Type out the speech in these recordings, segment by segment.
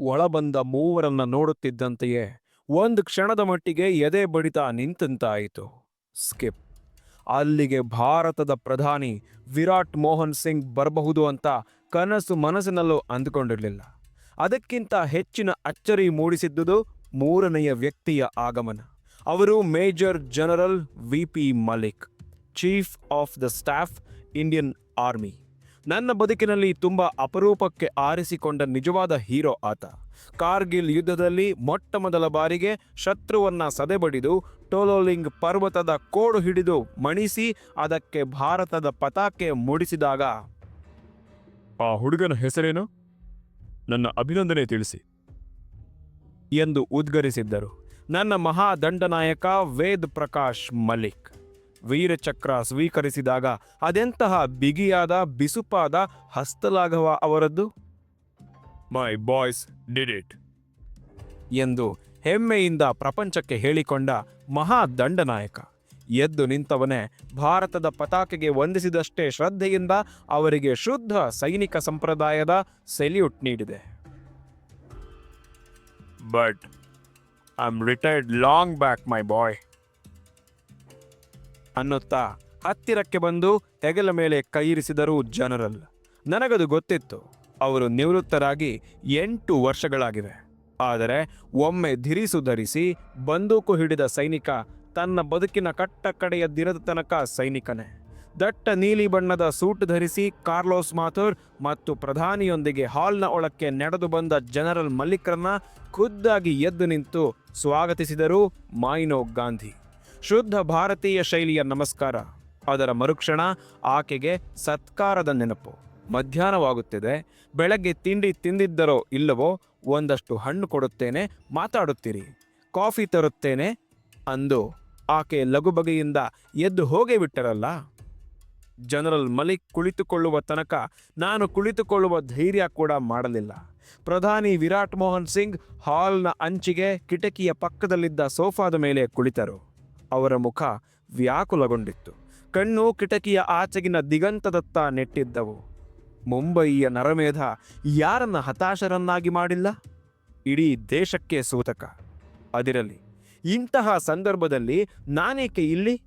ಒಳಬಂದ ಮೂವರನ್ನ ನೋಡುತ್ತಿದ್ದಂತೆಯೇ ಒಂದು ಕ್ಷಣದ ಮಟ್ಟಿಗೆ ಎದೆ ಬಡಿತ ನಿಂತಂತಾಯಿತು. ಸ್ಕಿಪ್. ಅಲ್ಲಿಗೆ ಭಾರತದ ಪ್ರಧಾನಿ ವಿರಾಟ್ ಮೋಹನ್ ಸಿಂಗ್ ಬರಬಹುದು ಅಂತ ಕನಸು ಮನಸ್ಸಿನಲ್ಲೂ ಅಂದುಕೊಂಡಿರಲಿಲ್ಲ. ಅದಕ್ಕಿಂತ ಹೆಚ್ಚಿನ ಅಚ್ಚರಿ ಮೂಡಿಸಿದ್ದುದು ಮೂರನೆಯ ವ್ಯಕ್ತಿಯ ಆಗಮನ. ಅವರು major general V P Malik, chief of the staff, Indian army. ನನ್ನ ಬದುಕಿನಲ್ಲಿ ತುಂಬ ಅಪರೂಪಕ್ಕೆ ಆರಿಸಿಕೊಂಡ ನಿಜವಾದ ಹೀರೋ ಆತ. ಕಾರ್ಗಿಲ್ ಯುದ್ಧದಲ್ಲಿ ಮೊಟ್ಟ ಮೊದಲ ಬಾರಿಗೆ ಶತ್ರುವನ್ನ ಸದೆಬಡಿದು ಟೋಲೋಲಿಂಗ್ ಪರ್ವತದ ಕೋಡು ಹಿಡಿದು ಮಣಿಸಿ ಅದಕ್ಕೆ ಭಾರತದ ಪತಾಕೆ ಮೂಡಿಸಿದಾಗ. ಆ ಹುಡುಗನ ಹೆಸರೇನು? ನನ್ನ ಅಭಿನಂದನೆ ತಿಳಿಸಿ. ಎಂದು ಉದ್ಗರಿಸಿದ್ದರು. ನನ್ನ ಮಹಾದಂಡನಾಯಕ ವೇದ್ ಪ್ರಕಾಶ್ ಮಲಿಕ್ ವೀರಚಕ್ರ ಸ್ವೀಕರಿಸಿದಾಗ ಅದೆಂತಹ ಬಿಗಿಯಾದ ಬಿಸುಪಾದ ಹಸ್ತಲಾಘವ ಅವರದ್ದು? ಮೈ ಬಾಯ್ಸ್ ಡಿಡ್ ಇಟ್ ಎಂದು ಹೆಮ್ಮೆಯಿಂದ ಪ್ರಪಂಚಕ್ಕೆ ಹೇಳಿಕೊಂಡ ಮಹಾ ದಂಡನಾಯಕ. ಎದ್ದು ನಿಂತವನೇ ಭಾರತದ ಪತಾಕೆಗೆ ವಂದಿಸಿದಷ್ಟೇ ಶ್ರದ್ಧೆಯಿಂದ ಅವರಿಗೆ ಶುದ್ಧ ಸೈನಿಕ ಸಂಪ್ರದಾಯದ ಸೆಲ್ಯೂಟ್ ನೀಡಿದೆ. But I am retired long back my boy ಅನ್ನುತ್ತಾ ಹತ್ತಿರಕ್ಕೆ ಬಂದು ಹೆಗಲ ಮೇಲೆ ಕೈಯಿರಿಸಿದರು ಜನರಲ್ ನನಗದು ಗೊತ್ತಿತ್ತು, ಅವರು ನಿವೃತ್ತರಾಗಿ ಎಂಟು ವರ್ಷಗಳಾಗಿವೆ. ಆದರೆ ಒಮ್ಮೆ ಧಿರಿಸು ಧರಿಸಿ ಬಂದೂಕು ಹಿಡಿದ ಸೈನಿಕ ತನ್ನ ಬದುಕಿನ ಕಟ್ಟ ಕಡೆಯ ದಿನದ ತನಕ ಸೈನಿಕನೇ. ದಟ್ಟ ನೀಲಿ ಬಣ್ಣದ ಸೂಟ್ ಧರಿಸಿ ಕಾರ್ಲೋಸ್ ಮಾಥುರ್ ಮತ್ತು ಪ್ರಧಾನಿಯೊಂದಿಗೆ ಹಾಲ್ನ ಒಳಕ್ಕೆ ನಡೆದು ಬಂದ ಜನರಲ್ ಮಲ್ಲಿಕ್ರನ್ನ ಖುದ್ದಾಗಿ ಎದ್ದು ನಿಂತು ಸ್ವಾಗತಿಸಿದರು ಮಾಯಿನೋ ಗಾಂಧಿ. ಶುದ್ಧ ಭಾರತೀಯ ಶೈಲಿಯ ನಮಸ್ಕಾರ. ಅದರ ಮರುಕ್ಷಣ ಆಕೆಗೆ ಸತ್ಕಾರದ ನೆನಪು. ಮಧ್ಯಾಹ್ನವಾಗುತ್ತಿದೆ. ಬೆಳಗ್ಗೆ ತಿಂಡಿ ತಿಂದಿದ್ದರೋ ಇಲ್ಲವೋ ಒಂದಷ್ಟು ಹಣ್ಣು ಕೊಡುತ್ತೇನೆ, ಮಾತಾಡುತ್ತೀರಿ. ಕಾಫಿ ತರುತ್ತೇನೆ ಅಂದು ಆಕೆ ಲಘುಬಗೆಯಿಂದ ಎದ್ದು ಹೋಗೇ ಬಿಟ್ಟರಲ್ಲ. ಜನರಲ್ ಮಲಿಕ್ ಕುಳಿತುಕೊಳ್ಳುವ ತನಕ ನಾನು ಕುಳಿತುಕೊಳ್ಳುವ ಧೈರ್ಯ ಕೂಡ ಮಾಡಲಿಲ್ಲ. ಪ್ರಧಾನಿ ವಿರಾಟ್ ಮೋಹನ್ ಸಿಂಗ್ ಹಾಲ್ನ ಅಂಚಿಗೆ ಕಿಟಕಿಯ ಪಕ್ಕದಲ್ಲಿದ್ದ ಸೋಫಾದ ಮೇಲೆ ಕುಳಿತರು. ಅವರ ಮುಖ ವ್ಯಾಕುಲಗೊಂಡಿತ್ತು. ಕಣ್ಣು ಕಿಟಕಿಯ ಆಚೆಗಿನ ದಿಗಂತದತ್ತ ನೆಟ್ಟಿದ್ದವು. ಮುಂಬಯಿಯ ನರಮೇಧ ಯಾರನ್ನ ಹತಾಶರನ್ನಾಗಿ ಮಾಡಿಲ್ಲ? ಇಡೀ ದೇಶಕ್ಕೆ ಸೂತಕ. ಅದಿರಲಿ, ಇಂತಹ ಸಂದರ್ಭದಲ್ಲಿ ನಾನೇಕೆ ಇಲ್ಲಿ?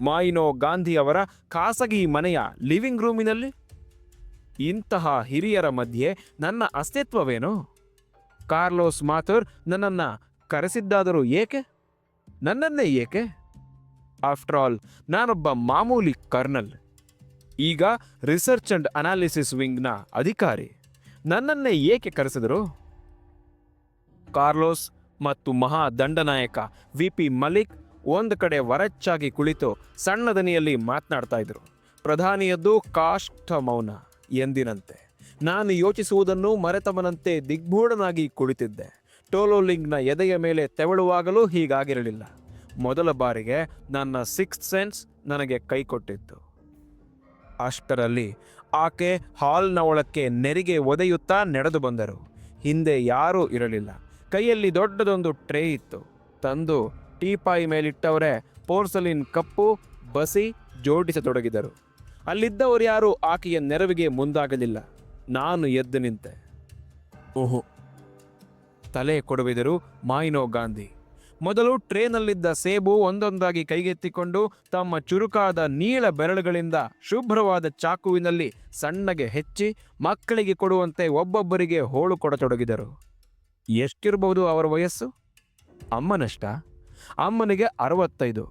ಮಾಯಿನೋ ಗಾಂಧಿ ಅವರ ಖಾಸಗಿ ಮನೆಯ ಲಿವಿಂಗ್ ರೂಮಿನಲ್ಲಿ? ಇಂತಹ ಹಿರಿಯರ ಮಧ್ಯೆ ನನ್ನ ಅಸ್ತಿತ್ವವೇನು? ಕಾರ್ಲೋಸ್ ಮಾಥುರ್ ನನ್ನನ್ನು ಕರೆಸಿದ್ದಾದರೂ ಏಕೆ? ನನ್ನನ್ನೇ ಏಕೆ? ಆಫ್ಟರ್ ಆಲ್ ನಾನೊಬ್ಬ ಮಾಮೂಲಿ ಕರ್ನಲ್. ಈಗ ರಿಸರ್ಚ್ ಅಂಡ್ ಅನಾಲಿಸಿಸ್ ವಿಂಗ್ನ ಅಧಿಕಾರಿ. ನನ್ನನ್ನೇ ಏಕೆ ಕರೆಸಿದರು? ಕಾರ್ಲೋಸ್ ಮತ್ತು ಮಹಾ ದಂಡನಾಯಕ ವಿ. ಪಿ. ಮಲಿಕ್ ಒಂದು ಕಡೆ ವರಚ್ಚಾಗಿ ಕುಳಿತು ಸಣ್ಣ ದನಿಯಲ್ಲಿ ಮಾತನಾಡ್ತಾ ಇದ್ರು. ಪ್ರಧಾನಿಯದ್ದು ಕಾಷ್ಟ ಮೌನ ಎಂದಿನಂತೆ. ನಾನು ಯೋಚಿಸುವುದನ್ನು ಮರೆತವನಂತೆ ದಿಗ್ಭೂಢನಾಗಿ ಕುಳಿತಿದ್ದೆ. ಟೋಲೋಲಿಂಗ್ನ ಎದೆಯ ಮೇಲೆ ತೆವಳುವಾಗಲೂ ಹೀಗಾಗಿರಲಿಲ್ಲ. ಮೊದಲ ಬಾರಿಗೆ ನನ್ನ ಸಿಕ್ಸ್ತ್ ಸೆನ್ಸ್ ನನಗೆ ಕೈಕೊಟ್ಟಿತ್ತು ಅಷ್ಟರಲ್ಲಿ ಆಕೆ ಹಾಲ್ನ ಒಳಕ್ಕೆ ನೆರಿಗೆ ಒದೆಯುತ್ತಾ ನಡೆದು ಬಂದರು. ಹಿಂದೆ ಯಾರೂ ಇರಲಿಲ್ಲ. ಕೈಯಲ್ಲಿ ದೊಡ್ಡದೊಂದು ಟ್ರೇ ಇತ್ತು. ತಂದು ಟೀಪಾಯಿ ಮೇಲಿಟ್ಟವರೇ ಪೋರ್ಸಲಿನ್ ಕಪ್ಪು, ಬಸಿ, ಜೋಡಿಸತೊಡಗಿದರು. ಅಲ್ಲಿದ್ದವರು ಯಾರೂ ಆಕೆಯ ನೆರವಿಗೆ ಮುಂದಾಗಲಿಲ್ಲ. ನಾನು ಎದ್ದು ನಿಂತೆ. ಓಹೋ. ತಲೆ ಕೊಡುವಿದರು ಮಾಯಿನೋ ಗಾಂಧಿ. ಮೊದಲು ಟ್ರೇನಲ್ಲಿದ್ದ ಸೇಬು ಒಂದೊಂದಾಗಿ ಕೈಗೆತ್ತಿಕೊಂಡು ತಮ್ಮ ಚುರುಕಾದ ನೀಳ ಬೆರಳುಗಳಿಂದ ಶುಭ್ರವಾದ ಚಾಕುವಿನಲ್ಲಿ ಸಣ್ಣಗೆ ಹೆಚ್ಚಿ ಮಕ್ಕಳಿಗೆ ಕೊಡುವಂತೆ ಒಬ್ಬೊಬ್ಬರಿಗೆ ಹೋಳು ಕೊಡತೊಡಗಿದರು. ಎಷ್ಟಿರಬಹುದು ಅವರ ವಯಸ್ಸು? ಅಮ್ಮನಷ್ಟ? ಅಮ್ಮನಿಗೆ ಅರವತ್ತೈದು,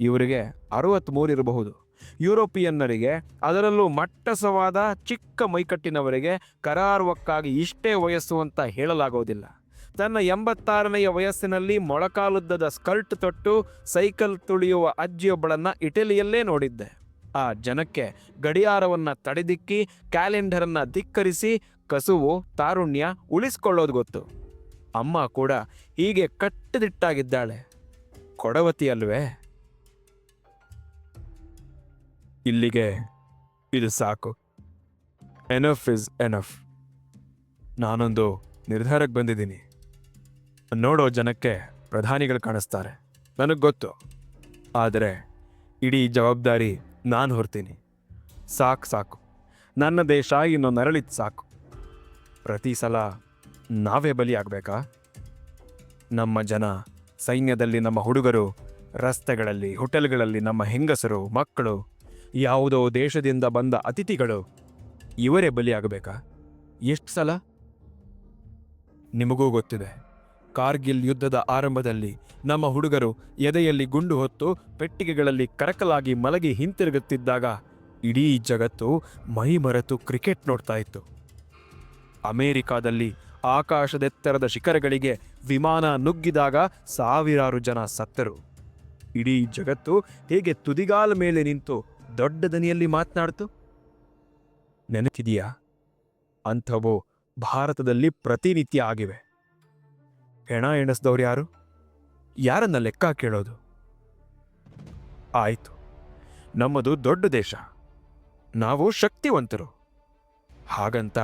ಇವರಿಗೆ ಅರವತ್ತ್ಮೂರಿರಬಹುದು ಯುರೋಪಿಯನ್ನರಿಗೆ ಅದರಲ್ಲೂ ಮಟ್ಟಸವಾದ ಚಿಕ್ಕ ಮೈಕಟ್ಟಿನವರಿಗೆ ಕರಾರುವಕ್ಕಾಗಿ ಇಷ್ಟೇ ವಯಸ್ಸು ಅಂತ ಹೇಳಲಾಗೋದಿಲ್ಲ ತನ್ನ ಎಂಬತ್ತಾರನೆಯ ವಯಸ್ಸಿನಲ್ಲಿ ಮೊಳಕಾಲುದ್ದದ ಸ್ಕರ್ಟ್ ತೊಟ್ಟು ಸೈಕಲ್ ತುಳಿಯುವ ಅಜ್ಜಿಯೊಬ್ಬಳನ್ನು ಇಟಲಿಯಲ್ಲೇ ನೋಡಿದ್ದೆ. ಆ ಜನಕ್ಕೆ ಗಡಿಯಾರವನ್ನ ತಡೆದಿಕ್ಕಿ, ಕ್ಯಾಲೆಂಡರನ್ನು ಧಿಕ್ಕರಿಸಿ, ಕಸುವು, ತಾರುಣ್ಯ ಉಳಿಸ್ಕೊಳ್ಳೋದು ಗೊತ್ತು. ಅಮ್ಮ ಕೂಡ ಹೀಗೆ ಕಟ್ಟದಿಟ್ಟಾಗಿದ್ದಾಳೆ. ಕೊಡವತಿ ಅಲ್ವೇ ಇಲ್ಲಿಗೆ, ಇದು ಸಾಕು. ಎನಫ್ ಇಸ್ ಎನಫ್ ನಾನೊಂದು ನಿರ್ಧಾರಕ್ಕೆ ಬಂದಿದ್ದೀನಿ. ನೋಡೋ ಜನಕ್ಕೆ ಪ್ರಧಾನಿಗಳು ಕಾಣಿಸ್ತಾರೆ. ನನಗೆ ಗೊತ್ತು. ಆದರೆ ಇಡೀ ಜವಾಬ್ದಾರಿ ನಾನು ಹೊರ್ತೀನಿ. ಸಾಕು ಸಾಕು. ನನ್ನ ದೇಶ ಇನ್ನೊಂದು ನರಳಿದ್ದು ಸಾಕು. ಪ್ರತಿ ಸಲ ನಾವೇ ಬಲಿಯಾಗಬೇಕಾ ನಮ್ಮ ಜನ ಸೈನ್ಯದಲ್ಲಿ ನಮ್ಮ ಹುಡುಗರು ರಸ್ತೆಗಳಲ್ಲಿ ಹೋಟೆಲ್ಗಳಲ್ಲಿ ನಮ್ಮ ಹೆಂಗಸರು ಮಕ್ಕಳು ಯಾವುದೋ ದೇಶದಿಂದ ಬಂದ ಅತಿಥಿಗಳು ಇವರೇ ಬಲಿಯಾಗಬೇಕಾ ಎಷ್ಟು ಸಲ? ನಿಮಗೂ ಗೊತ್ತಿದೆ. ಕಾರ್ಗಿಲ್ ಯುದ್ಧದ ಆರಂಭದಲ್ಲಿ ನಮ್ಮ ಹುಡುಗರು ಎದೆಯಲ್ಲಿ ಗುಂಡು ಹೊತ್ತು ಪೆಟ್ಟಿಗೆಗಳಲ್ಲಿ ಕರಕಲಾಗಿ ಮಲಗಿ ಹಿಂತಿರುಗುತ್ತಿದ್ದಾಗ ಇಡೀ ಜಗತ್ತು ಮೈ ಮರೆತು ಕ್ರಿಕೆಟ್ ನೋಡ್ತಾ ಇತ್ತು. ಅಮೆರಿಕಾದಲ್ಲಿ ಆಕಾಶದೆತ್ತರದ ಶಿಖರಗಳಿಗೆ ವಿಮಾನ ನುಗ್ಗಿದಾಗ ಸಾವಿರಾರು ಜನ ಸತ್ತರು. ಇಡೀ ಜಗತ್ತು ಹೇಗೆ ತುದಿಗಾಲ ಮೇಲೆ ನಿಂತು ದೊಡ್ಡ ದನಿಯಲ್ಲಿ ಮಾತನಾಡ್ತು? ನೆನಪಿದೆಯಾ? ಅಂಥವು ಭಾರತದಲ್ಲಿ ಪ್ರತಿನಿತ್ಯ ಆಗಿವೆ. ಹೆಣ ಎಣಿಸ್ದವ್ರು ಯಾರು? ಯಾರನ್ನ ಲೆಕ್ಕ ಕೇಳೋದು? ಆಯಿತು. ನಮ್ಮದು ದೊಡ್ಡ ದೇಶ. ನಾವು ಶಕ್ತಿವಂತರು. ಹಾಗಂತ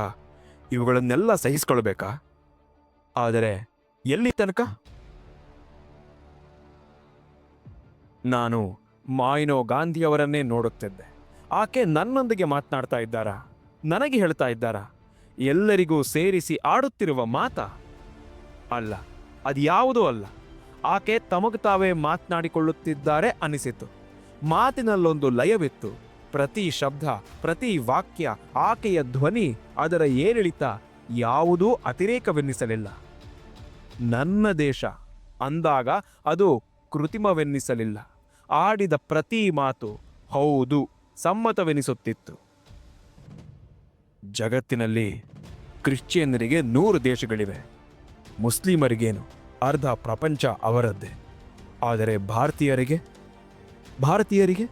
ಇವುಗಳನ್ನೆಲ್ಲ ಸಹಿಸ್ಕೊಳ್ಬೇಕಾ? ಆದರೆ ಎಲ್ಲಿ ತನಕ? ನಾನು ಮಾಯಿನೋ ಗಾಂಧಿಯವರನ್ನೇ ನೋಡುತ್ತಿದ್ದೆ. ಆಕೆ ನನ್ನೊಂದಿಗೆ ಮಾತನಾಡ್ತಾ ಇದ್ದಾರಾ? ನನಗೆ ಹೇಳ್ತಾ ಇದ್ದಾರಾ? ಎಲ್ಲರಿಗೂ ಸೇರಿಸಿ ಆಡುತ್ತಿರುವ ಮಾತಾ? ಅಲ್ಲ. ಅದ್ಯಾವುದೂ ಅಲ್ಲ. ಆಕೆ ತಮಗೆ ತಾವೇ ಮಾತನಾಡಿಕೊಳ್ಳುತ್ತಿದ್ದಾರೆ ಅನಿಸಿತು. ಮಾತಿನಲ್ಲೊಂದು ಲಯವಿತ್ತು. ಪ್ರತಿ ಶಬ್ದ, ಪ್ರತಿ ವಾಕ್ಯ, ಆಕೆಯ ಧ್ವನಿ, ಅದರ ಏರಿಳಿತ ಯಾವುದೂ ಅತಿರೇಕವೆನ್ನಿಸಲಿಲ್ಲ. ನನ್ನ ದೇಶ, ಅಂದಾಗ ಅದು ಕೃತಿಮವೆನ್ನಿಸಲಿಲ್ಲ. ಆಡಿದ ಪ್ರತಿ ಮಾತು ಹೌದು, ಸಮ್ಮತವೆನಿಸುತ್ತಿತ್ತು. ಜಗತ್ತಿನಲ್ಲಿ ಕ್ರಿಶ್ಚಿಯನ್ನರಿಗೆ ನೂರು ದೇಶಗಳಿವೆ. ಮುಸ್ಲಿಮರಿಗೇನು? ಅರ್ಧ ಪ್ರಪಂಚ ಅವರದ್ದೇ. ಆದರೆ ಭಾರತೀಯರಿಗೆ? ಭಾರತೀಯರಿಗೆ?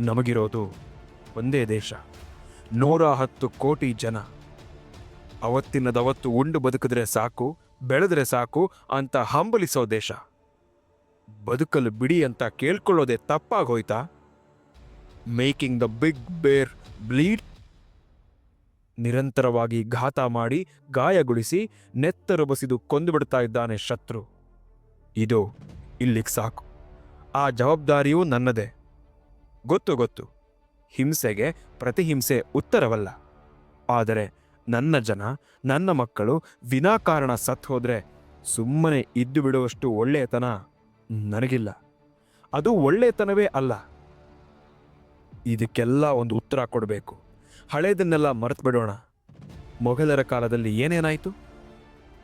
ನಮಗಿರೋದು ಒಂದೇ ದೇಶ. ನೂರ ಹತ್ತು ಕೋಟಿ ಜನ. ಅವತ್ತಿನದವತ್ತು ಉಂಡು ಬದುಕಿದ್ರೆ ಸಾಕು, ಬೆಳೆದ್ರೆ ಸಾಕು ಅಂತ ಹಂಬಲಿಸೋ ದೇಶ. ಬದುಕಲು ಬಿಡಿ ಅಂತ ಕೇಳ್ಕೊಳ್ಳೋದೆ ತಪ್ಪಾಗೋಯ್ತಾ? Making the big bear bleed ನಿರಂತರವಾಗಿ ಘಾತ ಮಾಡಿ ಗಾಯಗೊಳಿಸಿ ನೆತ್ತರು ಬಸಿದು ಕೊಂದುಬಿಡ್ತಾ ಇದ್ದಾನೆ ಶತ್ರು. ಇದು, ಇಲ್ಲಿಗೆ ಸಾಕು. ಆ ಜವಾಬ್ದಾರಿಯೂ ನನ್ನದೇ. ಗೊತ್ತು ಗೊತ್ತು. ಹಿಂಸೆಗೆ ಪ್ರತಿಹಿಂಸೆ ಉತ್ತರವಲ್ಲ. ಆದರೆ ನನ್ನ ಜನ, ನನ್ನ ಮಕ್ಕಳು ವಿನಾಕಾರಣ ಸತ್ತು ಹೋದ್ರೆ ಸುಮ್ಮನೆ ಇದ್ದು ಬಿಡುವಷ್ಟು ಒಳ್ಳೆಯತನ ನನಗಿಲ್ಲ. ಅದು ಒಳ್ಳೆಯತನವೇ ಅಲ್ಲ. ಇದಕ್ಕೆಲ್ಲ ಒಂದು ಉತ್ತರ ಕೊಡಬೇಕು. ಹಳೇದನ್ನೆಲ್ಲ ಮರೆತು ಬಿಡೋಣ ಮೊಘಲರ ಕಾಲದಲ್ಲಿ ಏನೇನಾಯಿತು?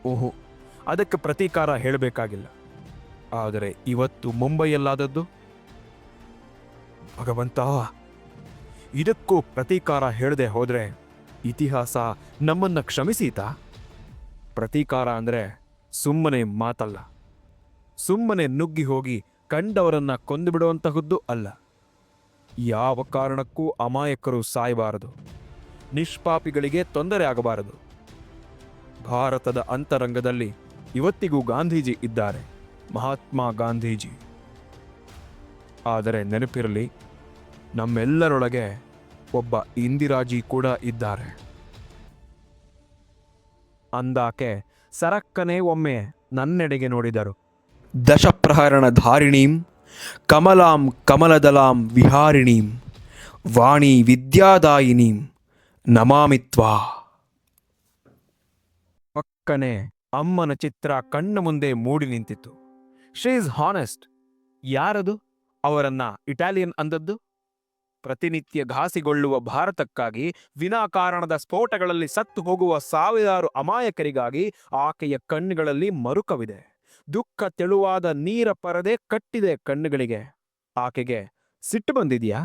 ಓಹೋ, ಅದಕ್ಕೆ ಪ್ರತೀಕಾರ ಹೇಳಬೇಕಾಗಿಲ್ಲ. ಆದರೆ ಇವತ್ತು ಮುಂಬೈಯಲ್ಲಾದದ್ದು? ಭಗವಂತ, ಇದಕ್ಕೂ ಪ್ರತೀಕಾರ ಹೇಳದೆ ಹೋದರೆ ಇತಿಹಾಸ ನಮ್ಮನ್ನು ಕ್ಷಮಿಸೀತಾ? ಪ್ರತೀಕಾರ ಅಂದರೆ ಸುಮ್ಮನೆ ಮಾತಲ್ಲ. ಸುಮ್ಮನೆ ನುಗ್ಗಿ ಹೋಗಿ ಕಂಡವರನ್ನ ಕೊಂದುಬಿಡುವಂತಹದ್ದು ಅಲ್ಲ. ಯಾವ ಕಾರಣಕ್ಕೂ ಅಮಾಯಕರು ಸಾಯಬಾರದು. ನಿಷ್ಪಾಪಿಗಳಿಗೆ ತೊಂದರೆ ಆಗಬಾರದು. ಭಾರತದ ಅಂತರಂಗದಲ್ಲಿ ಇವತ್ತಿಗೂ ಗಾಂಧೀಜಿ ಇದ್ದಾರೆ. ಮಹಾತ್ಮ ಗಾಂಧೀಜಿ. ಆದರೆ ನೆನಪಿರಲಿ, ನಮ್ಮೆಲ್ಲರೊಳಗೆ ಒಬ್ಬ ಇಂದಿರಾಜಿ ಕೂಡ ಇದ್ದಾರೆ. ಅಂದಾಕೆ ಸರಕ್ಕನೆ ಒಮ್ಮೆ ನನ್ನೆಡೆಗೆ ನೋಡಿದರು. ದಶಪ್ರಹರಣ ಧಾರಿಣೀಂ, ಕಮಲಾಂ ಕಮಲದಲಾಂ ವಿಹಾರಿಣೀಂ, ವಾಣಿ ವಿದ್ಯಾದಾಯಿನೀಂ ನಮಾಮಿತ್ವಾ ಪಕ್ಕನೆ ಅಮ್ಮನ ಚಿತ್ರ ಕಣ್ಣ ಮುಂದೆ ಮೂಡಿ ನಿಂತಿತ್ತು. ಶ್ರೀ ಇಸ್ ಹಾನೆಸ್ಟ್ ಯಾರದು? ಅವರನ್ನ ಇಟಾಲಿಯನ್ ಅಂದದ್ದು? ಪ್ರತಿನಿತ್ಯ ಘಾಸಿಗೊಳ್ಳುವ ಭಾರತಕ್ಕಾಗಿ, ವಿನಾಕಾರಣದ ಸ್ಫೋಟಗಳಲ್ಲಿ ಸತ್ತು ಹೋಗುವ ಸಾವಿರಾರು ಅಮಾಯಕರಿಗಾಗಿ ಆಕೆಯ ಕಣ್ಣುಗಳಲ್ಲಿ ಮರುಕವಿದೆ. ದುಃಖ ತೆಳುವಾದ ನೀರ ಪರದೆ ಕಟ್ಟಿದೆ ಕಣ್ಣುಗಳಿಗೆ. ಆಕೆಗೆ ಸಿಟ್ಟು ಬಂದಿದೆಯಾ?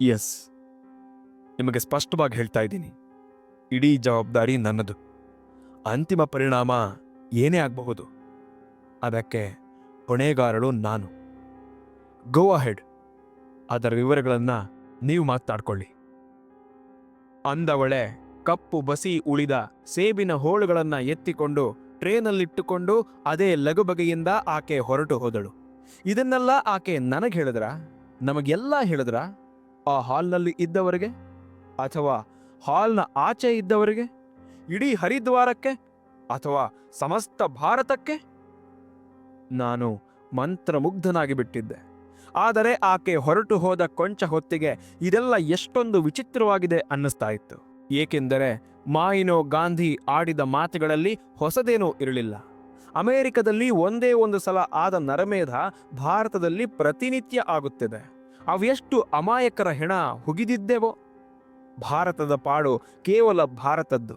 ಎಸ್ ನಿಮಗೆ ಸ್ಪಷ್ಟವಾಗಿ ಹೇಳ್ತಾ ಇದ್ದೀನಿ. ಇಡೀ ಜವಾಬ್ದಾರಿ ನನ್ನದು. ಅಂತಿಮ ಪರಿಣಾಮ ಏನೇ ಆಗಬಹುದು, ಅದಕ್ಕೆ ಹೊಣೆಗಾರಳು ನಾನು. ಗೋ ಅಹೆಡ್ ಅದರ ವಿವರಗಳನ್ನು ನೀವು ಮಾತಾಡ್ಕೊಳ್ಳಿ. ಅಂದವಳೆ ಕಪ್ಪು ಬಸಿ ಉಳಿದ ಸೇಬಿನ ಹೋಳುಗಳನ್ನು ಎತ್ತಿಕೊಂಡು ಟ್ರೇನಲ್ಲಿಟ್ಟುಕೊಂಡು ಅದೇ ಲಗುಬಗೆಯಿಂದ ಆಕೆ ಹೊರಟು ಹೋದಳು. ಇದನ್ನೆಲ್ಲ ಆಕೆ ನನಗೆ ಹೇಳಿದ್ರ? ನಮಗೆಲ್ಲ ಹೇಳಿದ್ರ? ಆ ಹಾಲ್ನಲ್ಲಿ ಇದ್ದವರಿಗೆ? ಅಥವಾ ಹಾಲ್ನ ಆಚೆ ಇದ್ದವರಿಗೆ? ಇಡೀ ಹರಿದ್ವಾರಕ್ಕೆ? ಅಥವಾ ಸಮಸ್ತ ಭಾರತಕ್ಕೆ? ನಾನು ಮಂತ್ರಮುಗ್ಧನಾಗಿ ಬಿಟ್ಟಿದ್ದೆ. ಆದರೆ ಆಕೆ ಹೊರಟು ಹೋದ ಕೊಂಚ ಹೊತ್ತಿಗೆ ಇದೆಲ್ಲ ಎಷ್ಟೊಂದು ವಿಚಿತ್ರವಾಗಿದೆ ಅನ್ನಿಸ್ತಾ ಇತ್ತು. ಏಕೆಂದರೆ ಮಾಯಿನೋ ಗಾಂಧಿ ಆಡಿದ ಮಾತುಗಳಲ್ಲಿ ಹೊಸದೇನೂ ಇರಲಿಲ್ಲ. ಅಮೆರಿಕದಲ್ಲಿ ಒಂದೇ ಒಂದು ಸಲ ಆದ ನರಮೇಧ ಭಾರತದಲ್ಲಿ ಪ್ರತಿನಿತ್ಯ ಆಗುತ್ತಿದೆ. ಅವೆಷ್ಟು ಅಮಾಯಕರ ಹೆಣ ಹುಗಿದಿದ್ದೆವೋ? ಭಾರತದ ಪಾಡು ಕೇವಲ ಭಾರತದ್ದು.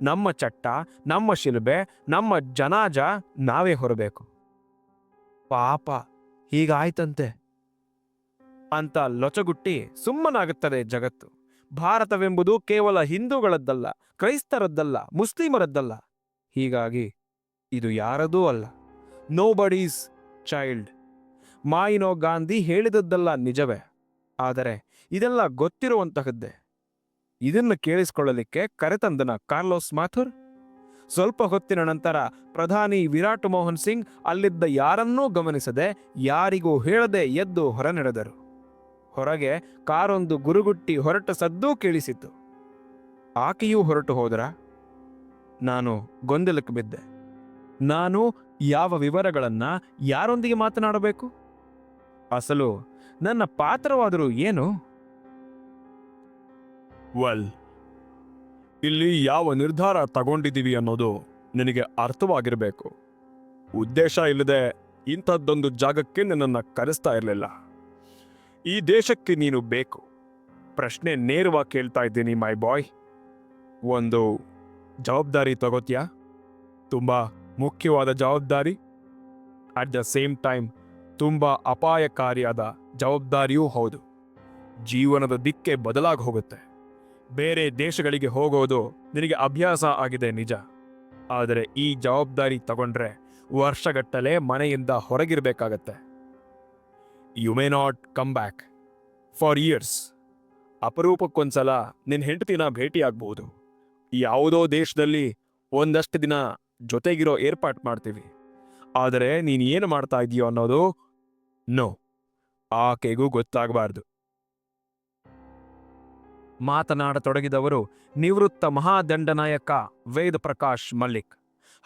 ನಮ್ಮ ಚಟ್ಟ, ನಮ್ಮ ಶಿಲ್ಬೆ, ನಮ್ಮ ಜನಾಜ ನಾವೇ ಹೊರಬೇಕು. ಪಾಪ, ಹೀಗಾಯ್ತಂತೆ. ಅಂತ ಲೊಚಗುಟ್ಟಿ ಸುಮ್ಮನಾಗುತ್ತದೆ ಜಗತ್ತು. ಭಾರತವೆಂಬುದು ಕೇವಲ ಹಿಂದೂಗಳದ್ದಲ್ಲ, ಕ್ರೈಸ್ತರದ್ದಲ್ಲ, ಮುಸ್ಲಿಮರದ್ದಲ್ಲ. ಹೀಗಾಗಿ ಇದು ಯಾರದೂ ಅಲ್ಲ. ನೋ ಬಡೀಸ್ ಚೈಲ್ಡ್ ಮಾಯಿನೋ ಗಾಂಧಿ ಹೇಳಿದದ್ದಲ್ಲ ನಿಜವೇ. ಆದರೆ ಇದೆಲ್ಲ ಗೊತ್ತಿರುವಂತಹದ್ದೇ. ಇದನ್ನು ಕೇಳಿಸಿಕೊಳ್ಳಲಿಕ್ಕೆ ಕರೆತಂದನ ಕಾರ್ಲೋಸ್ ಮಾಥುರ್. ಸ್ವಲ್ಪ ಹೊತ್ತಿನ ನಂತರ ಪ್ರಧಾನಿ ವಿರಾಟ್ ಮೋಹನ್ ಸಿಂಗ್ ಅಲ್ಲಿದ್ದ ಯಾರನ್ನೂ ಗಮನಿಸದೆ ಯಾರಿಗೂ ಹೇಳದೆ ಎದ್ದು ಹೊರನಡೆದರು. ಹೊರಗೆ ಕಾರೊಂದು ಗುರುಗುಟ್ಟಿ ಹೊರಟ ಸದ್ದೂ ಕೇಳಿಸಿತು ಆಕೆಯೂ ಹೊರಟು ಹೋದರ? ನಾನು ಗೊಂದಲಕ್ಕೆ ಬಿದ್ದೆ. ನಾನು ಯಾವ ವಿವರಗಳನ್ನ ಯಾರೊಂದಿಗೆ ಮಾತನಾಡಬೇಕು? ಅಸಲು ನನ್ನ ಪಾತ್ರವಾದರೂ ಏನು? ವೆಲ್ ಇಲ್ಲಿ ಯಾವ ನಿರ್ಧಾರ ತಗೊಂಡಿದ್ದೀವಿ ಅನ್ನೋದು ನಿನಗೆ ಅರ್ಥವಾಗಿರಬೇಕು. ಉದ್ದೇಶ ಇಲ್ಲದೆ ಇಂಥದ್ದೊಂದು ಜಾಗಕ್ಕೆ ನಿನ್ನನ್ನು ಕರೆಸ್ತಾ ಇರಲಿಲ್ಲ. ಈ ದೇಶಕ್ಕೆ ನೀನು ಬೇಕು. ಪ್ರಶ್ನೆ ನೇರವಾಗಿ ಕೇಳ್ತಾ ಇದ್ದೀನಿ ಮೈ ಬಾಯ್ ಒಂದು ಜವಾಬ್ದಾರಿ ತಗೋತೀಯಾ? ತುಂಬ ಮುಖ್ಯವಾದ ಜವಾಬ್ದಾರಿ. ಅಟ್ ದ ಸೇಮ್ ಟೈಮ್ ತುಂಬ ಅಪಾಯಕಾರಿಯಾದ ಜವಾಬ್ದಾರಿಯೂ ಹೌದು. ಜೀವನದ ದಿಕ್ಕೆ ಬದಲಾಗಿ ಹೋಗುತ್ತೆ. ಬೇರೆ ದೇಶಗಳಿಗೆ ಹೋಗೋದು ನಿನಗೆ ಅಭ್ಯಾಸ ಆಗಿದೆ ನಿಜ. ಆದರೆ ಈ ಜವಾಬ್ದಾರಿ ತಗೊಂಡ್ರೆ ವರ್ಷಗಟ್ಟಲೆ ಮನೆಯಿಂದ ಹೊರಗಿರಬೇಕಾಗತ್ತೆ. You may not come back for years ಅಪರೂಪಕ್ಕೊಂದ್ಸಲ ನಿನ್ನ ಹೆಂಡತಿನ ಭೇಟಿಯಾಗಬಹುದು ಯಾವುದೋ ದೇಶದಲ್ಲಿ ಒಂದಷ್ಟು ದಿನ ಜೊತೆಗಿರೋ ಏರ್ಪಾಟ್ ಮಾಡ್ತೀವಿ. ಆದರೆ ನೀನು ಏನು ಮಾಡ್ತಾ ಇದೀಯೋ ಅನ್ನೋದು ನೋ ಆಕೆಗೂ ಗೊತ್ತಾಗಬಾರ್ದು. ಮಾತನಾಡತೊಡಗಿದವರು ನಿವೃತ್ತ ಮಹಾದಂಡನಾಯಕ ವೇದ ಪ್ರಕಾಶ್ ಮಲ್ಲಿಕ್.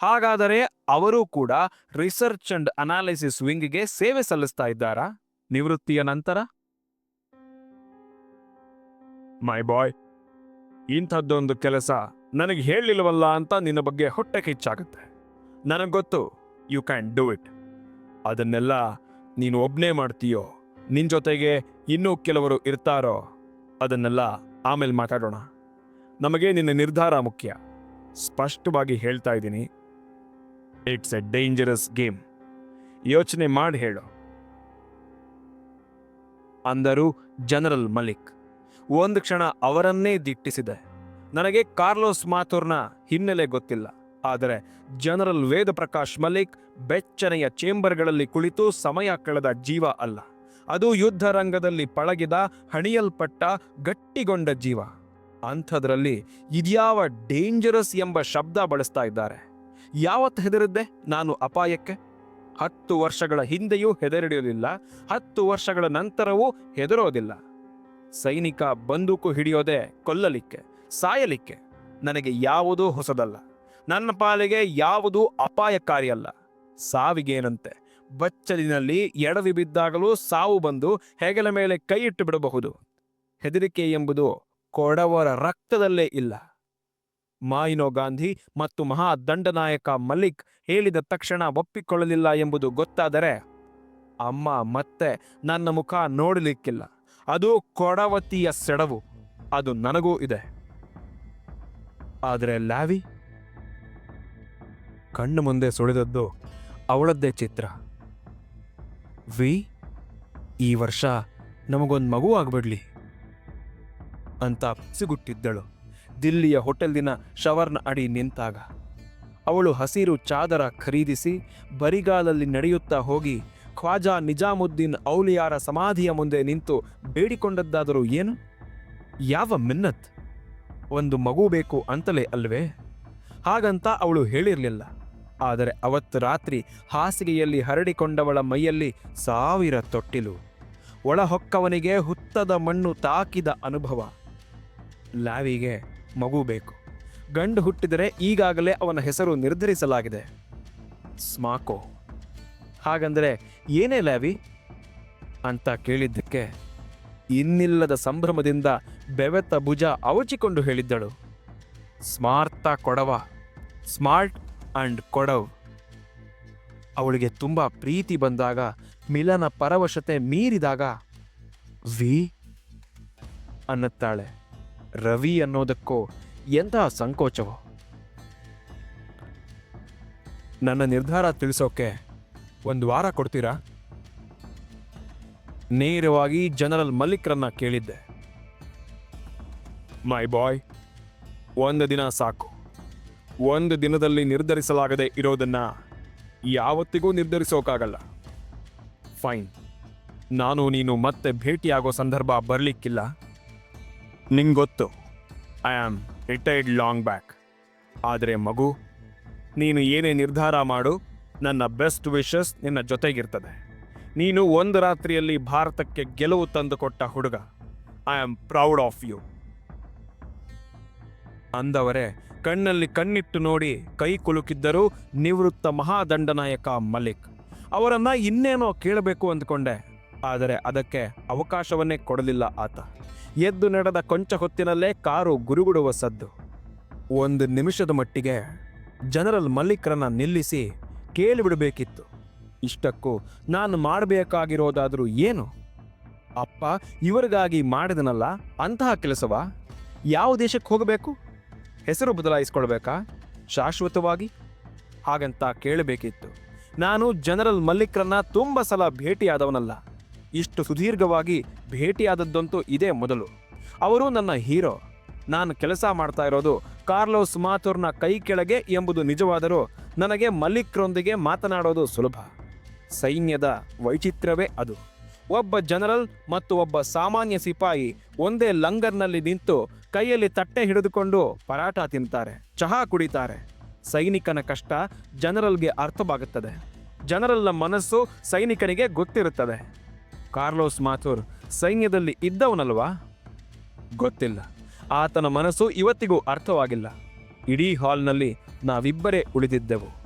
ಹಾಗಾದರೆ ಅವರೂ ಕೂಡ ರಿಸರ್ಚ್ ಅಂಡ್ ಅನಾಲಿಸಿಸ್ ವಿಂಗ್ಗೆ ಸೇವೆ ಸಲ್ಲಿಸ್ತಾ ಇದ್ದಾರಾ? ನಿವೃತ್ತಿಯ ನಂತರ? ಮೈ ಬಾಯ್, ಇಂಥದ್ದೊಂದು ಕೆಲಸ ನನಗೆ ಹೇಳಿಲ್ವಲ್ಲ ಅಂತ ನಿನ್ನ ಬಗ್ಗೆ ಹೊಟ್ಟೆ ಕಿಚ್ಚಾಗುತ್ತೆ. ನನಗೆ ಗೊತ್ತು ಯು ಕ್ಯಾನ್ ಡೂ ಇಟ್ ಅದನ್ನೆಲ್ಲ ನೀನು ಒಬ್ಬನೇ ಮಾಡ್ತೀಯೋ ನಿನ್ನ ಜೊತೆಗೆ ಇನ್ನೂ ಕೆಲವರು ಇರ್ತಾರೋ, ಅದನ್ನೆಲ್ಲ ಆಮೇಲೆ ಮಾತಾಡೋಣ. ನಮಗೆ ನಿನ್ನ ನಿರ್ಧಾರ ಮುಖ್ಯ. ಸ್ಪಷ್ಟವಾಗಿ ಹೇಳ್ತಾ ಇದ್ದೀನಿ. ಇಟ್ಸ್ ಎ ಡೇಂಜರಸ್ ಗೇಮ್ ಯೋಚನೆ ಮಾಡಿ ಹೇಳು. ಅಂದರು ಜನರಲ್ ಮಲಿಕ್ ಒಂದು ಕ್ಷಣ ಅವರನ್ನೇ ದಿಟ್ಟಿಸಿದೆ. ನನಗೆ ಕಾರ್ಲೋಸ್ ಮಾಥುರ್ನ ಹಿನ್ನೆಲೆ ಗೊತ್ತಿಲ್ಲ. ಆದರೆ ಜನರಲ್ ವೇದ ಪ್ರಕಾಶ್ ಮಲಿಕ್ ಬೆಚ್ಚನೆಯ ಚೇಂಬರ್ಗಳಲ್ಲಿ ಕುಳಿತು ಸಮಯ ಕಳೆದ ಜೀವ ಅಲ್ಲ. ಅದು ಯುದ್ಧ ರಂಗದಲ್ಲಿ ಪಳಗಿದ, ಹಣಿಯಲ್ಪಟ್ಟ, ಗಟ್ಟಿಗೊಂಡ ಜೀವ. ಅಂಥದ್ರಲ್ಲಿ ಇದ್ಯಾವ ಡೇಂಜರಸ್ ಎಂಬ ಶಬ್ದ ಬಳಸ್ತಾ ಇದ್ದಾರೆ? ಯಾವತ್ತು ಹೆದರಿದ್ದೆ ನಾನು ಅಪಾಯಕ್ಕೆ? ಹತ್ತು ವರ್ಷಗಳ ಹಿಂದೆಯೂ ಹೆದರಿಡಿಯೋದಿಲ್ಲ ಹತ್ತು ವರ್ಷಗಳ ನಂತರವೂ ಹೆದರೋದಿಲ್ಲ. ಸೈನಿಕ ಬಂದೂಕು ಹಿಡಿಯೋದೆ ಕೊಲ್ಲಲಿಕ್ಕೆ, ಸಾಯಲಿಕ್ಕೆ ನನಗೆ ಯಾವುದೂ ಹೊಸದಲ್ಲ. ನನ್ನ ಪಾಲಿಗೆ ಯಾವುದೂ ಅಪಾಯಕಾರಿಯಲ್ಲ. ಸಾವಿಗೇನಂತೆ? ಬಚ್ಚಲಿನಲ್ಲಿ ಎಡವಿ ಬಿದ್ದಾಗಲೂ ಸಾವು ಬಂದು ಹೆಗಲ ಮೇಲೆ ಕೈ ಇಟ್ಟು ಬಿಡಬಹುದು ಹೆದರಿಕೆ ಎಂಬುದು ಕೊಡವರ ರಕ್ತದಲ್ಲೇ ಇಲ್ಲ. ಮಾಯಿನೋ ಗಾಂಧಿ ಮತ್ತು ಮಹಾ ದಂಡನಾಯಕ ಮಲ್ಲಿಕ್ ಹೇಳಿದ ತಕ್ಷಣ ಒಪ್ಪಿಕೊಳ್ಳಲಿಲ್ಲ ಎಂಬುದು ಗೊತ್ತಾದರೆ ಅಮ್ಮ ಮತ್ತೆ ನನ್ನ ಮುಖ ನೋಡಲಿಕ್ಕಿಲ್ಲ. ಅದು ಕೊಡವತಿಯ ಸೆಡವು. ಅದು ನನಗೂ ಇದೆ. ಆದರೆ ಲಾವಿ ಕಣ್ಣು ಮುಂದೆ ಸುಳಿದದ್ದು ಅವಳದ್ದೇ ಚಿತ್ರ. ವಿ, ಈ ವರ್ಷ ನಮಗೊಂದು ಮಗು ಆಗ್ಬಿಡ್ಲಿ ಅಂತ ಸಿಗುಟ್ಟಿದ್ದಳು ದಿಲ್ಲಿಯ ಹೋಟೆಲ್ದಿನ ಶವರ್ನ ಅಡಿ ನಿಂತಾಗ. ಅವಳು ಹಸಿರು ಚಾದರ ಖರೀದಿಸಿ ಬರಿಗಾಲಲ್ಲಿ ನಡೆಯುತ್ತಾ ಹೋಗಿ ಖ್ವಾಜಾ ನಿಜಾಮುದ್ದೀನ್ ಔಲಿಯಾರ ಸಮಾಧಿಯ ಮುಂದೆ ನಿಂತು ಬೇಡಿಕೊಂಡದ್ದಾದರೂ ಏನು? ಯಾವ ಮಿನ್ನತ್? ಒಂದು ಮಗು ಬೇಕು ಅಂತಲೇ ಅಲ್ವೇ? ಹಾಗಂತ ಅವಳು ಹೇಳಿರಲಿಲ್ಲ. ಆದರೆ ಅವತ್ತು ರಾತ್ರಿ ಹಾಸಿಗೆಯಲ್ಲಿ ಹರಡಿಕೊಂಡವಳ ಮೈಯಲ್ಲಿ ಸಾವಿರ ತೊಟ್ಟಿಲು. ಒಳಹೊಕ್ಕವನಿಗೆ ಹುತ್ತದ ಮಣ್ಣು ತಾಕಿದ ಅನುಭವ. ಲಾವಿಗೆ ಮಗು ಬೇಕು. ಗಂಡು ಹುಟ್ಟಿದರೆ ಈಗಾಗಲೇ ಅವನ ಹೆಸರು ನಿರ್ಧರಿಸಲಾಗಿದೆ. ಸ್ಮಾಕೋ. ಹಾಗಂದರೆ ಏನೇ ಲ್ಯಾವಿ ಅಂತ ಕೇಳಿದ್ದಕ್ಕೆ ಇನ್ನಿಲ್ಲದ ಸಂಭ್ರಮದಿಂದ ಬೆವೆತ ಭುಜ ಅವಚಿಕೊಂಡು ಹೇಳಿದ್ದಳು. Smarta Kodava. Smart and Kodava. ಅವಳಿಗೆ ತುಂಬ ಪ್ರೀತಿ ಬಂದಾಗ, ಮಿಲನ ಪರವಶತೆ ಮೀರಿದಾಗ ವಿ ಅನ್ನುತ್ತಾಳೆ. ರವಿ ಅನ್ನೋದಕ್ಕೂ ಎಂತಹ ಸಂಕೋಚವೋ. ನನ್ನ ನಿರ್ಧಾರ ತಿಳಿಸೋಕೆ ಒಂದು ವಾರ ಕೊಡ್ತೀರಾ? ನೇರವಾಗಿ ಜನರಲ್ ಮಲ್ಲಿಕ್ರನ್ನ ಕೇಳಿದ್ದೆ. ಮೈ ಬಾಯ್, ಒಂದು ದಿನ ಸಾಕು. ಒಂದು ದಿನದಲ್ಲಿ ನಿರ್ಧರಿಸಲಾಗದೆ ಇರೋದನ್ನ ಯಾವತ್ತಿಗೂ ನಿರ್ಧರಿಸೋಕ್ಕಾಗಲ್ಲ ಫೈನ್. ನಾನು ನೀನು ಮತ್ತೆ ಭೇಟಿಯಾಗೋ ಸಂದರ್ಭ ಬರಲಿಕ್ಕಿಲ್ಲ. ನಿಂಗೊತ್ತು. I am retired long back. ಆದರೆ ಮಗು ನೀನು ಏನೇ ನಿರ್ಧಾರ ಮಾಡು ನನ್ನ ಬೆಸ್ಟ್ ವಿಶಸ್ ನಿನ್ನ ಜೊತೆಗಿರ್ತದೆ. ನೀನು ಒಂದು ರಾತ್ರಿಯಲ್ಲಿ ಭಾರತಕ್ಕೆ ಗೆಲುವು ತಂದುಕೊಟ್ಟ ಹುಡುಗ. I am proud of you. ಅಂದವರೇ, ಕಣ್ಣಲ್ಲಿ ಕಣ್ಣಿಟ್ಟು ನೋಡಿ ಕೈ ಕುಲುಕಿದ್ದರು ನಿವೃತ್ತ ಮಹಾದಂಡನಾಯಕ ಮಲಿಕ್. ಅವರನ್ನ ಇನ್ನೇನೋ ಕೇಳಬೇಕು ಅಂದ್ಕೊಂಡೆ, ಆದರೆ ಅದಕ್ಕೆ ಅವಕಾಶವನ್ನೇ ಕೊಡಲಿಲ್ಲ ಆತ. ಎದ್ದು ನಡೆದ ಕೊಂಚ ಹೊತ್ತಿನಲ್ಲೇ ಕಾರು ಗುರುಗುಡುವ ಸದ್ದು. ಒಂದು ನಿಮಿಷದ ಮಟ್ಟಿಗೆ ಜನರಲ್ ಮಲ್ಲಿಕ್ರನ್ನ ನಿಲ್ಲಿಸಿ ಕೇಳಿಬಿಡಬೇಕಿತ್ತು. ಇಷ್ಟಕ್ಕೂ ನಾನು ಮಾಡಬೇಕಾಗಿರೋದಾದರೂ ಏನು? ಅಪ್ಪ, ಇವರಿಗಾಗಿ ಮಾಡಿದನಲ್ಲ, ಅಂತಹ ಕೆಲಸವಾ? ಯಾವ ದೇಶಕ್ಕೆ ಹೋಗಬೇಕು? ಹೆಸರು ಬದಲಾಯಿಸ್ಕೊಳ್ಬೇಕಾ? ಶಾಶ್ವತವಾಗಿ? ಹಾಗಂತ ಕೇಳಬೇಕಿತ್ತು. ನಾನು ಜನರಲ್ ಮಲ್ಲಿಕ್ರನ್ನ ತುಂಬ ಸಲ ಭೇಟಿಯಾದವನಲ್ಲ. ಇಷ್ಟು ಸುದೀರ್ಘವಾಗಿ ಭೇಟಿಯಾದದ್ದಂತೂ ಇದೇ ಮೊದಲು. ಅವರು ನನ್ನ ಹೀರೋ. ನಾನು ಕೆಲಸ ಮಾಡ್ತಾ ಇರೋದು ಕಾರ್ಲೋಸ್ ಮಾಥೂರ್ನ ಕೈ ಕೆಳಗೆ ಎಂಬುದು ನಿಜವಾದರೂ ನನಗೆ ಮಲ್ಲಿಕ್ರೊಂದಿಗೆ ಮಾತನಾಡೋದು ಸುಲಭ. ಸೈನ್ಯದ ವೈಚಿತ್ರ್ಯವೇ ಅದು. ಒಬ್ಬ ಜನರಲ್ ಮತ್ತು ಒಬ್ಬ ಸಾಮಾನ್ಯ ಸಿಪಾಯಿ ಒಂದೇ ಲಂಗರ್ನಲ್ಲಿ ನಿಂತು ಕೈಯಲ್ಲಿ ತಟ್ಟೆ ಹಿಡಿದುಕೊಂಡು ಪರಾಟ ತಿಂತಾರೆ, ಚಹಾ ಕುಡಿತಾರೆ. ಸೈನಿಕನ ಕಷ್ಟ ಜನರಲ್ಗೆ ಅರ್ಥವಾಗುತ್ತದೆ. ಜನರಲ್ನ ಮನಸ್ಸು ಸೈನಿಕನಿಗೆ ಗೊತ್ತಿರುತ್ತದೆ. ಕಾರ್ಲೋಸ್ ಮಾಥೂರ್ ಸೈನ್ಯದಲ್ಲಿ ಇದ್ದವನಲ್ವಾ? ಗೊತ್ತಿಲ್ಲ. ಆತನ ಮನಸ್ಸು ಇವತ್ತಿಗೂ ಅರ್ಥವಾಗಿಲ್ಲ. ಇಡೀ ಹಾಲ್ನಲ್ಲಿ ನಾವಿಬ್ಬರೇ ಉಳಿದಿದ್ದೆವು.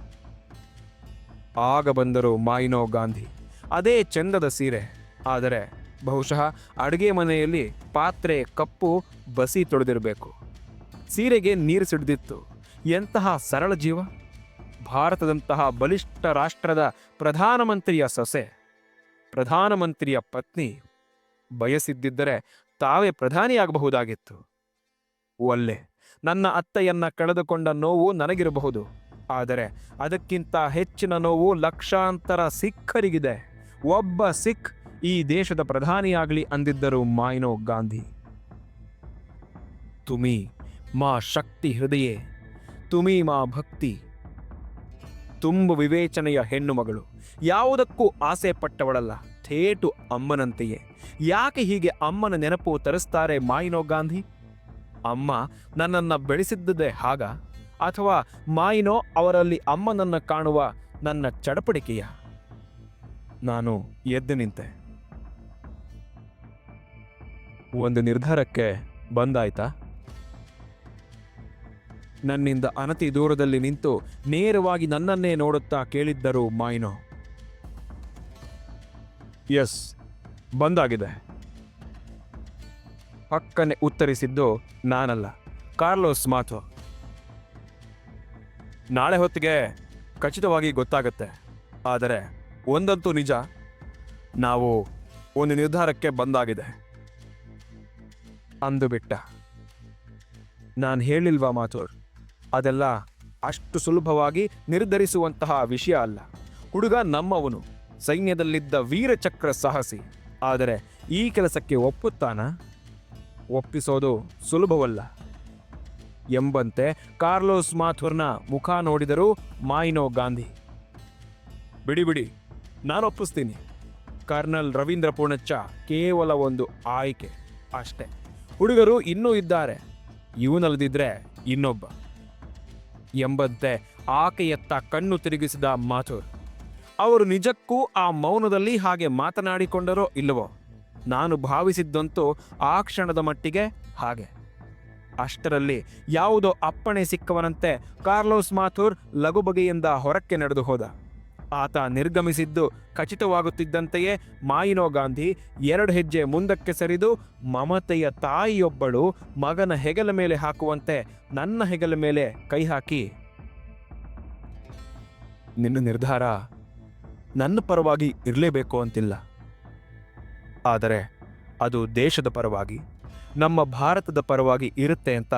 ಆಗ ಬಂದರು ಮಾಯಿನೋ ಗಾಂಧಿ. ಅದೇ ಚಂದದ ಸೀರೆ. ಆದರೆ ಬಹುಶಃ ಅಡುಗೆ ಮನೆಯಲ್ಲಿ ಪಾತ್ರೆ, ಕಪ್ಪು, ಬಸಿ ತೊಳೆದಿರಬೇಕು. ಸೀರೆಗೆ ನೀರು ಸಿಡಿದಿತ್ತು. ಎಂತಹ ಸರಳ ಜೀವ! ಭಾರತದಂತಹ ಬಲಿಷ್ಠ ರಾಷ್ಟ್ರದ ಪ್ರಧಾನಮಂತ್ರಿಯ ಸೊಸೆ, ಪ್ರಧಾನಮಂತ್ರಿಯ ಪತ್ನಿ ಬಯಸಿದ್ದಿದ್ದರೆ ತಾವೇ ಪ್ರಧಾನಿಯಾಗಬಹುದಾಗಿತ್ತು. ಒಲ್ಲೆ! ನನ್ನ ಅತ್ತೆಯನ್ನ ಕಳೆದುಕೊಂಡ ನೋವು ನನಗಿರಬಹುದು. ಆದರೆ ಅದಕ್ಕಿಂತ ಹೆಚ್ಚಿನ ನೋವು ಲಕ್ಷಾಂತರ ಸಿಖ್ಖರಿಗಿದೆ. ಒಬ್ಬ ಸಿಖ್ ಈ ದೇಶದ ಪ್ರಧಾನಿಯಾಗಲಿ ಅಂದಿದ್ದರು ಮಾಯಿನೋ ಗಾಂಧಿ. ತುಮಿ, ಮಾ ಶಕ್ತಿ ಹೃದಯೇ, ತುಮಿ ಮಾ ಭಕ್ತಿ. ತುಂಬ ವಿವೇಚನೆಯ ಹೆಣ್ಣು ಮಗಳು, ಯಾವುದಕ್ಕೂ ಆಸೆ ಪಟ್ಟವಳಲ್ಲ, ಥೇಟು ಅಮ್ಮನಂತೆಯೇ. ಯಾಕೆ ಹೀಗೆ ಅಮ್ಮನ ನೆನಪು ತರಿಸ್ತಾರೆ ಮಾಯಿನೋ ಗಾಂಧಿ? ಅಮ್ಮ ನನ್ನನ್ನು ಬೆಳೆಸಿದ್ದದೇ ಹಾಗ, ಅಥವಾ ಮಾಯಿನೋ ಅವರಲ್ಲಿ ಅಮ್ಮನನ್ನು ಕಾಣುವ ನನ್ನ ಚಡಪಡಿಕೆಯ? ನಾನು ಎದ್ದು ನಿಂತೆ. ಒಂದು ನಿರ್ಧಾರಕ್ಕೆ ಬಂದಾಯ್ತಾ? ನನ್ನಿಂದ ಅನತಿ ದೂರದಲ್ಲಿ ನಿಂತು ನೇರವಾಗಿ ನನ್ನನ್ನೇ ನೋಡುತ್ತಾ ಕೇಳಿದ್ದರು ಮಾಯಿನೋ. ಎಸ್, ಬಂದಾಗಿದೆ. ಪಕ್ಕನೆ ಉತ್ತರಿಸಿದ್ದು ನಾನಲ್ಲ. ಕಾರ್ಲೋಸ್ ಮಾತು. ನಾಳೆ ಹೊತ್ತಿಗೆ ಖಚಿತವಾಗಿ ಗೊತ್ತಾಗುತ್ತೆ. ಆದರೆ ಒಂದಂತೂ ನಿಜ, ನಾವು ಒಂದು ನಿರ್ಧಾರಕ್ಕೆ ಬಂದಾಗಿದೆ. ಅಂದು ಬಿಟ್ಟ. ನಾನು ಹೇಳಿಲ್ವಾ ಮಾಥುರ್? ಅದೆಲ್ಲ ಅಷ್ಟು ಸುಲಭವಾಗಿ ನಿರ್ಧರಿಸುವಂತಹ ವಿಷಯ ಅಲ್ಲ. ಹುಡುಗ ನಮ್ಮವನು. ಸೈನ್ಯದಲ್ಲಿದ್ದ ವೀರಚಕ್ರ ಸಾಹಸಿ. ಆದರೆ ಈ ಕೆಲಸಕ್ಕೆ ಒಪ್ಪುತ್ತಾನ? ಒಪ್ಪಿಸೋದು ಸುಲಭವಲ್ಲ. ಎಂಬಂತೆ ಕಾರ್ಲೋಸ್ ಮಾಥುರ್ನ ಮುಖ ನೋಡಿದರೂ ಮಾಯಿನೋ ಗಾಂಧಿ. ಬಿಡಿ ಬಿಡಿ. ನಾನು ಒಪ್ಪಿಸ್ತೀನಿ. ಕರ್ನಲ್ ರವೀಂದ್ರ ಪೂರ್ಣಚ್ಚ ಕೇವಲ ಒಂದು ಆಯ್ಕೆ ಅಷ್ಟೇ. ಹುಡುಗರು ಇನ್ನೂ ಇದ್ದಾರೆ. ಇವನಲ್ಲದಿದ್ರೆ ಇನ್ನೊಬ್ಬ. ಎಂಬಂತೆ ಆಕೆಯತ್ತ ಕಣ್ಣು ತಿರುಗಿಸಿದ ಮಾಥುರ್. ಅವರು ನಿಜಕ್ಕೂ ಆ ಮೌನದಲ್ಲಿ ಹಾಗೆ ಮಾತನಾಡಿಕೊಂಡರೋ ಇಲ್ಲವೋ? ನಾನು ಭಾವಿಸಿದ್ದಂತೂ ಆ ಕ್ಷಣದ ಮಟ್ಟಿಗೆ ಹಾಗೆ. ಅಷ್ಟರಲ್ಲಿ ಯಾವುದೋ ಅಪ್ಪಣೆ ಸಿಕ್ಕವನಂತೆ ಕಾರ್ಲೋಸ್ ಮಾಥುರ್ ಲಗುಬಗೆಯಿಂದ ಹೊರಕ್ಕೆ ನಡೆದು ಹೋದ. ಆತ ನಿರ್ಗಮಿಸಿದ್ದು ಖಚಿತವಾಗುತ್ತಿದ್ದಂತೆಯೇ ಮಾಯಿನೋ ಗಾಂಧಿ ಎರಡು ಹೆಜ್ಜೆ ಮುಂದಕ್ಕೆ ಸರಿದು ಮಮತೆಯ ತಾಯಿಯೊಬ್ಬಳು ಮಗನ ಹೆಗಲ ಮೇಲೆ ಹಾಕುವಂತೆ ನನ್ನ ಹೆಗಲ ಮೇಲೆ ಕೈ ಹಾಕಿ. ನಿನ್ನ ನಿರ್ಧಾರ ನನ್ನ ಪರವಾಗಿ ಇರಲೇಬೇಕು ಅಂತಿಲ್ಲ. ಆದರೆ ಅದು ದೇಶದ ಪರವಾಗಿ, ನಮ್ಮ ಭಾರತದ ಪರವಾಗಿ ಇರುತ್ತೆ ಅಂತ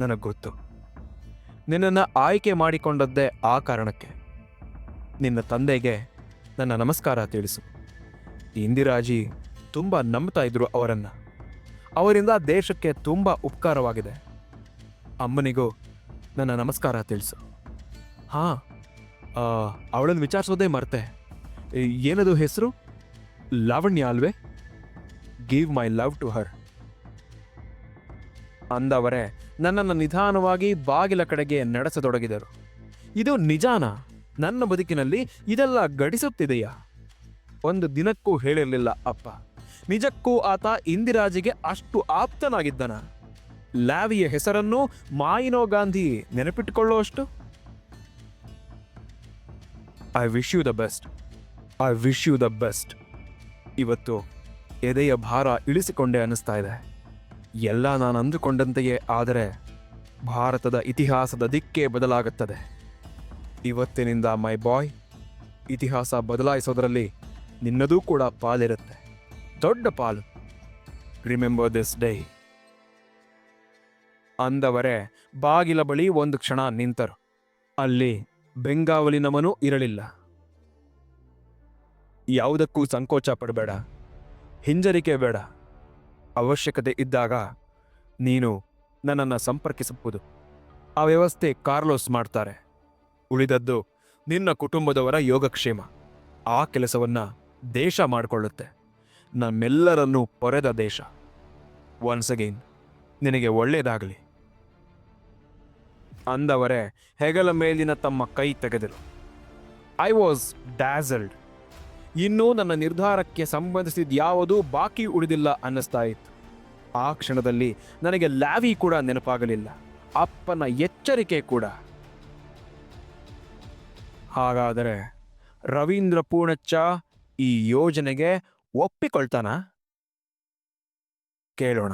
ನನಗೆ ಗೊತ್ತು. ನಿನ್ನನ್ನು ಆಯ್ಕೆ ಮಾಡಿಕೊಂಡದ್ದೇ ಆ ಕಾರಣಕ್ಕೆ. ನಿನ್ನ ತಂದೆಗೆ ನನ್ನ ನಮಸ್ಕಾರ ತಿಳಿಸು. ಇಂದಿರಾಜಿ ತುಂಬ ನಂಬ್ತಾ ಇದ್ರು ಅವರನ್ನು. ಅವರಿಂದ ದೇಶಕ್ಕೆ ತುಂಬ ಉಪಕಾರವಾಗಿದೆ. ಅಮ್ಮನಿಗೂ ನನ್ನ ನಮಸ್ಕಾರ ತಿಳಿಸು. ಹಾಂ ಅವಳನ್ನು ವಿಚಾರಿಸೋದೇ ಮರ್ತೆ. ಏನದು ಹೆಸರು? ಲಾವಣ್ಯ ಅಲ್ವೇ? Give my love to her ಅಂದವರೇ, ನನ್ನನ್ನು ನಿಧಾನವಾಗಿ ಬಾಗಿಲ ಕಡೆಗೆ ನಡೆಸತೊಡಗಿದರು. ಇದು ನಿಜಾನ? ನನ್ನ ಬದುಕಿನಲ್ಲಿ ಇದೆಲ್ಲ ಗಡಿಸುತ್ತಿದೆಯಾ ಒಂದು ದಿನಕ್ಕೂ ಹೇಳಿರಲಿಲ್ಲ ಅಪ್ಪ. ನಿಜಕ್ಕೂ ಆತ ಇಂದಿರಾಜಿಗೆ ಅಷ್ಟು ಆಪ್ತನಾಗಿದ್ದನ? ಲ್ಯಾವಿಯ ಹೆಸರನ್ನು ಮಾಯಿನೋ Gandhi ನೆನಪಿಟ್ಟುಕೊಳ್ಳುವಷ್ಟು I wish you the best I wish you the best ಇವತ್ತು ಎದೆಯ ಭಾರ ಇಳಿಸಿಕೊಂಡೆ ಅನ್ನಿಸ್ತಾ ಇದೆ. ಎಲ್ಲ ನಾನು ಅಂದುಕೊಂಡಂತೆಯೇ ಆದರೆ ಭಾರತದ ಇತಿಹಾಸದ ದಿಕ್ಕೇ ಬದಲಾಗುತ್ತದೆ. ಇವತ್ತಿನಿಂದ ಮೈ ಬಾಯ್. ಇತಿಹಾಸ ಬದಲಾಯಿಸೋದರಲ್ಲಿ ನಿನ್ನದೂ ಕೂಡ ಪಾಲಿರುತ್ತೆ. ದೊಡ್ಡ ಪಾಲು. ರಿಮೆಂಬರ್ ದಿಸ್ ಡೇ ಅಂದವರೇ, ಬಾಗಿಲ ಬಳಿ ಒಂದು ಕ್ಷಣ ನಿಂತರು. ಅಲ್ಲಿ ಬೆಂಗಾವಲಿನವನೂ ಇರಲಿಲ್ಲ. ಯಾವುದಕ್ಕೂ ಸಂಕೋಚ ಪಡಬೇಡ. ಹಿಂಜರಿಕೆ ಬೇಡ. ಅವಶ್ಯಕತೆ ಇದ್ದಾಗ ನೀನು ನನ್ನನ್ನು ಸಂಪರ್ಕಿಸಬಹುದು. ಆ ವ್ಯವಸ್ಥೆ ಕಾರ್ಲೋಸ್ ಮಾಡ್ತಾರೆ. ಉಳಿದದ್ದು ನಿನ್ನ ಕುಟುಂಬದವರ ಯೋಗಕ್ಷೇಮ. ಆ ಕೆಲಸವನ್ನ ದೇಶ ಮಾಡಿಕೊಳ್ಳುತ್ತೆ. ನಮ್ಮೆಲ್ಲರನ್ನೂ ಪೊರೆದ ದೇಶ. ಒನ್ಸ್ ಅಗೈನ್ ನಿನಗೆ ಒಳ್ಳೆಯದಾಗಲಿ ಅಂದವರೇ, ಹೆಗಲ ಮೇಲಿನ ತಮ್ಮ ಕೈ ತೆಗೆದರು. ಐ ವಾಸ್ ಡ್ಯಾಸಲ್ಡ್ ಇನ್ನೂ ನನ್ನ ನಿರ್ಧಾರಕ್ಕೆ ಸಂಬಂಧಿಸಿದ ಯಾವುದೂ ಬಾಕಿ ಉಳಿದಿಲ್ಲ ಅನ್ನಿಸ್ತಾ ಇತ್ತು. ಆ ಕ್ಷಣದಲ್ಲಿ ನನಗೆ ಲ್ಯಾವಿ ಕೂಡ ನೆನಪಾಗಲಿಲ್ಲ. ಅಪ್ಪನ ಎಚ್ಚರಿಕೆ ಕೂಡ. ಹಾಗಾದರೆ ರವೀಂದ್ರ ಪೂರ್ಣಚ್ಚ ಈ ಯೋಜನೆಗೆ ಒಪ್ಪಿಕೊಳ್ತಾನ? ಕೇಳೋಣ.